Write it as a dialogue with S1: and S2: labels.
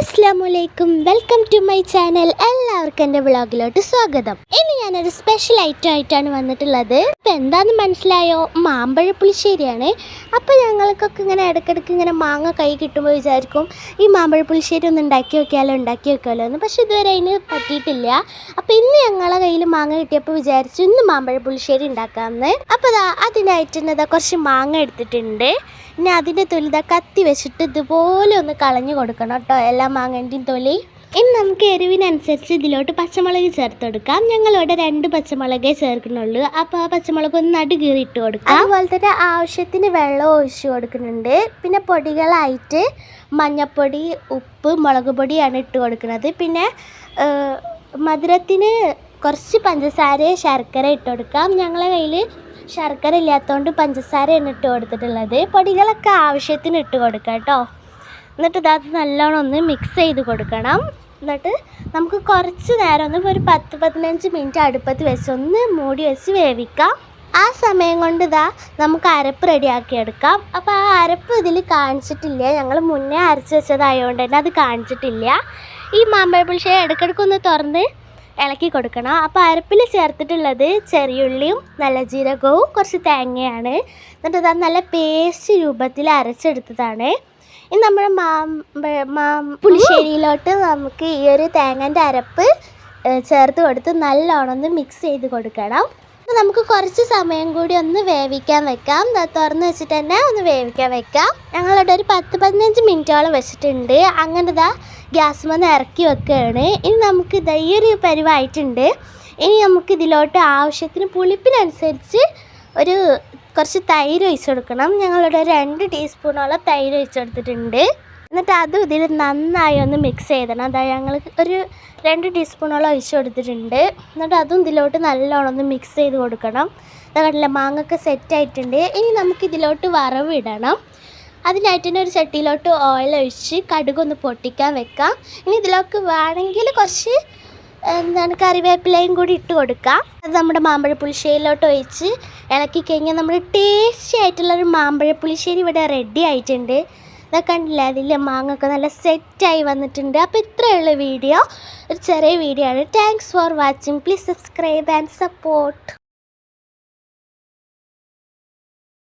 S1: അസ്സാമലൈക്കും welcome to my channel എല്ലാവർക്കും എന്റെ വ്ളോഗിലോട്ട് സ്വാഗതം. ഇന്ന് ഞാനൊരു സ്പെഷ്യൽ ഐറ്റം ആയിട്ടാണ് വന്നിട്ടുള്ളത്. ഇപ്പം എന്താണെന്ന് മനസ്സിലായോ? മാമ്പഴ പുളിശ്ശേരിയാണ് അപ്പോൾ ഞങ്ങൾക്കൊക്കെ ഇങ്ങനെ ഇടയ്ക്കിടയ്ക്ക് ഇങ്ങനെ മാങ്ങ കൈ കിട്ടുമ്പോൾ വിചാരിക്കും ഈ മാമ്പഴ പുളിശ്ശേരി ഒന്ന് ഉണ്ടാക്കി വെക്കാലോ ഉണ്ടാക്കി വെക്കാലോ എന്ന്. പക്ഷെ ഇതുവരെ അതിന് പറ്റിയിട്ടില്ല. അപ്പോൾ ഇന്ന് ഞങ്ങളെ കയ്യിൽ മാങ്ങ കിട്ടിയപ്പോൾ വിചാരിച്ചു ഇന്ന് മാമ്പഴ പുളിശ്ശേരി ഉണ്ടാക്കാമെന്ന് അപ്പോൾ ദാ അതിനായിട്ട് തന്നെ കുറച്ച് മാങ്ങ എടുത്തിട്ടുണ്ട്. ഇനി അതിന്റെ തൊലി ഇതാ കത്തി വെച്ചിട്ട് ഇതുപോലെ ഒന്ന് കളഞ്ഞു കൊടുക്കണം കേട്ടോ. എല്ലാ മാങ്ങന്റെയും തൊലി. ഇനി നമുക്ക് എരിവിനനുസരിച്ച് ഇതിലോട്ട് പച്ചമുളക് ചേർത്ത് കൊടുക്കാം. ഞങ്ങളിവിടെ രണ്ട് പച്ചമുളകേ ചേർക്കുന്നുള്ളൂ. അപ്പോൾ ആ പച്ചമുളക് ഒന്ന് നടു ഇട്ട് കൊടുക്കാം. അതുപോലെ തന്നെ ആവശ്യത്തിന് വെള്ളം ഒഴിച്ചു കൊടുക്കുന്നുണ്ട്. പിന്നെ പൊടികളായിട്ട് മഞ്ഞപ്പൊടി ഉപ്പ് മുളക് പൊടിയാണ് ഇട്ട് കൊടുക്കുന്നത്. പിന്നെ മധുരത്തിന് കുറച്ച് പഞ്ചസാര ശർക്കര ഇട്ട് കൊടുക്കാം. ഞങ്ങളുടെ കയ്യിൽ ശർക്കര ഇല്ലാത്തതുകൊണ്ട് പഞ്ചസാരയാണ് ഇട്ട് കൊടുത്തിട്ടുള്ളത്. പൊടികളൊക്കെ ആവശ്യത്തിന് ഇട്ട് കൊടുക്കാം കേട്ടോ. എന്നിട്ട് ഇത് നല്ലോണം ഒന്ന് മിക്സ് ചെയ്ത് കൊടുക്കണം. എന്നിട്ട് നമുക്ക് കുറച്ച് നേരം ഒന്ന് ഒരു പത്ത് പതിനഞ്ച് മിനിറ്റ് അടുപ്പത്ത് വെച്ച് ഒന്ന് മൂടി വെച്ച് വേവിക്കാം. ആ സമയം കൊണ്ട് ഇതാ നമുക്ക് അരപ്പ് റെഡിയാക്കി എടുക്കാം. അപ്പോൾ ആ അരപ്പ് ഇതിൽ കാണിച്ചിട്ടില്ല. ഞങ്ങൾ മുന്നേ അരച്ച് വെച്ചതായതുകൊണ്ട് തന്നെ അത് കാണിച്ചിട്ടില്ല. ഈ മാമ്പഴ പുളിശ്ശേരി ഇടയ്ക്കിടയ്ക്ക് ഒന്ന് തുറന്ന് ഇളക്കി കൊടുക്കണം. അപ്പോൾ അരപ്പിൽ ചേർത്തിട്ടുള്ളത് ചെറിയുള്ളിയും നല്ല ജീരകവും കുറച്ച് തേങ്ങയാണ്. എന്നിട്ട് അത് നല്ല പേസ്റ്റ് രൂപത്തിൽ അരച്ചെടുത്തതാണ്. ഇനി നമ്മൾ മാമ്പ മാം പുളിശ്ശേരിയിലോട്ട് നമുക്ക് ഈ ഒരു തേങ്ങന്റെ അരപ്പ് ചേർത്ത് കൊടുത്ത് നല്ലോണം ഒന്ന് മിക്സ് ചെയ്ത് കൊടുക്കണം. അപ്പോൾ നമുക്ക് കുറച്ച് സമയം കൂടി ഒന്ന് വേവിക്കാൻ വെക്കാം. തുറന്ന് വെച്ചിട്ട് തന്നെ ഒന്ന് വേവിക്കാൻ വെക്കാം. ഞങ്ങളിവിടെ ഒരു പത്ത് പതിനഞ്ച് മിനിറ്റോളം വെച്ചിട്ടുണ്ട്. അങ്ങനെ ഇതാ ഗ്യാസ് വന്ന് ഇറക്കി വെക്കുകയാണ്. ഇനി നമുക്ക് ഇതാ ഈ ഒരു പരിവായിട്ടുണ്ട്. ഇനി നമുക്ക് ഇതിലോട്ട് ആവശ്യത്തിന് പുളിപ്പിനനുസരിച്ച് ഒരു കുറച്ച് തൈര് ഒഴിച്ചു കൊടുക്കണം. ഞങ്ങളിവിടെ രണ്ട് ടീസ്പൂണോളം തൈര് ഒഴിച്ചു കൊടുത്തിട്ടുണ്ട്. എന്നിട്ട് അതും ഇതിൽ നന്നായി ഒന്ന് മിക്സ് ചെയ്തണം. അതായത് ഞങ്ങൾ ഒരു രണ്ട് ടീസ്പൂണോളം ഒഴിച്ച് കൊടുത്തിട്ടുണ്ട്. എന്നിട്ട് അതും ഇതിലോട്ട് നല്ലോണം ഒന്ന് മിക്സ് ചെയ്ത് കൊടുക്കണം. അതാ കണ്ടില്ല മാങ്ങൊക്കെ സെറ്റ് ആയിട്ടുണ്ട്. ഇനി നമുക്ക് ഇതിലോട്ട് വറവ് ഇടണം. അതിനായിട്ട് തന്നെ ഒരു ചട്ടിയിലോട്ട് ഓയിൽ ഒഴിച്ച് കടുകൊന്ന് പൊട്ടിക്കാൻ വെക്കാം. ഇനി ഇതിലൊക്കെ വേണമെങ്കിൽ കുറച്ച് എന്താണ് കറിവേപ്പിലയും കൂടി ഇട്ട് കൊടുക്കാം. അത് നമ്മുടെ മാമ്പഴ പുളിശ്ശേരിയിലോട്ട് ഒഴിച്ച് ഇളക്കി കഴിഞ്ഞാൽ നമ്മുടെ ടേസ്റ്റി ആയിട്ടുള്ളൊരു മാമ്പഴ പുളിശ്ശേരി ഇവിടെ റെഡി ആയിട്ടുണ്ട്. ഇതൊക്കെ കണ്ടില്ല? അതിൽ മാങ്ങൊക്കെ നല്ല സെറ്റായി വന്നിട്ടുണ്ട്. അപ്പോൾ ഇത്രയുള്ള വീഡിയോ. ഒരു ചെറിയ വീഡിയോ ആണ്. Thanks for watching please subscribe and support